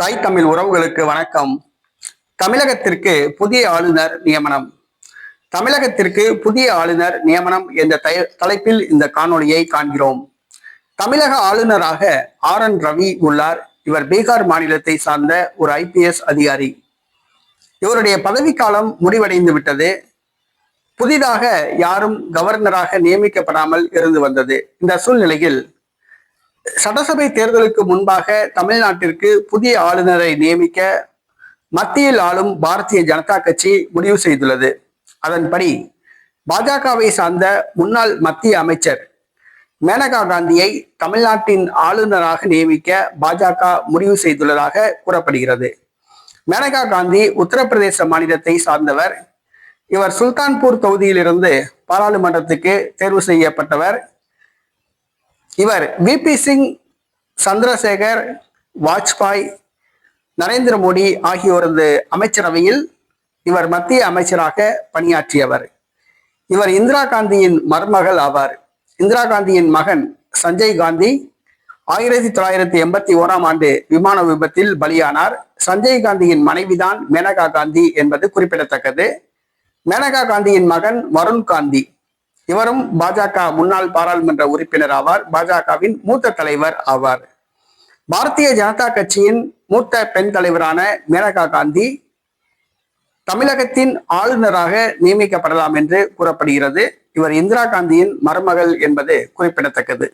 தாய் தமிழ் உறவுகளுக்கு வணக்கம். தமிழகத்திற்கு புதிய ஆளுநர் நியமனம். தமிழகத்திற்கு புதிய ஆளுநர் நியமனம் என்ற தலைப்பில் இந்த காணொலியை காண்கிறோம். தமிழக ஆளுநராக ஆர் என் ரவி உள்ளார். இவர் பீகார் மாநிலத்தை சார்ந்த ஒரு ஐபிஎஸ் அதிகாரி. இவருடைய பதவிக்காலம் முடிவடைந்து விட்டது. புதிதாக யாரும் கவர்னராக நியமிக்கப்படாமல் இருந்து வந்தது. இந்த சூழ்நிலையில் சட்டசபை தேர்தலுக்கு முன்பாக தமிழ்நாட்டிற்கு புதிய ஆளுநரை நியமிக்க மத்தியில் ஆளும் பாரதிய ஜனதா கட்சி முடிவு செய்துள்ளது. அதன்படி பாஜகவை சார்ந்த முன்னாள் மத்திய அமைச்சர் மேனகா காந்தியை தமிழ்நாட்டின் ஆளுநராக நியமிக்க பாஜக முடிவு செய்துள்ளதாக கூறப்படுகிறது. மேனகா காந்தி உத்தரப்பிரதேச மாநிலத்தை சார்ந்தவர். இவர் சுல்தான்பூர் தொகுதியிலிருந்து பாராளுமன்றத்துக்கு தேர்வு செய்யப்பட்டவர். இவர் விபி சிங் சந்திரசேகர் வாஜ்பாய் நரேந்திர மோடி ஆகியோரது அமைச்சரவையில் இவர் மத்திய அமைச்சராக பணியாற்றியவர். இவர் இந்திரா காந்தியின் மருமகள் ஆவார். இந்திரா காந்தியின் மகன் சஞ்சய் காந்தி ஆயிரத்தி தொள்ளாயிரத்தி எண்பத்தி ஓராம் ஆண்டு விமான விபத்தில் பலியானார். சஞ்சய் காந்தியின் மனைவிதான் மேனகா காந்தி என்பது குறிப்பிடத்தக்கது. மேனகா காந்தியின் மகன் வருண் காந்தி. இவரும் பாஜக முன்னாள் பாராளுமன்ற உறுப்பினர் ஆவார். பாஜகவின் மூத்த தலைவர் ஆவார். பாரதிய ஜனதா கட்சியின் மூத்த பெண் தலைவரான மேனகா காந்தி தமிழகத்தின் ஆளுநராக நியமிக்கப்படலாம் என்று கூறப்படுகிறது. இவர் இந்திரா காந்தியின் மருமகள் என்பது குறிப்பிடத்தக்கது.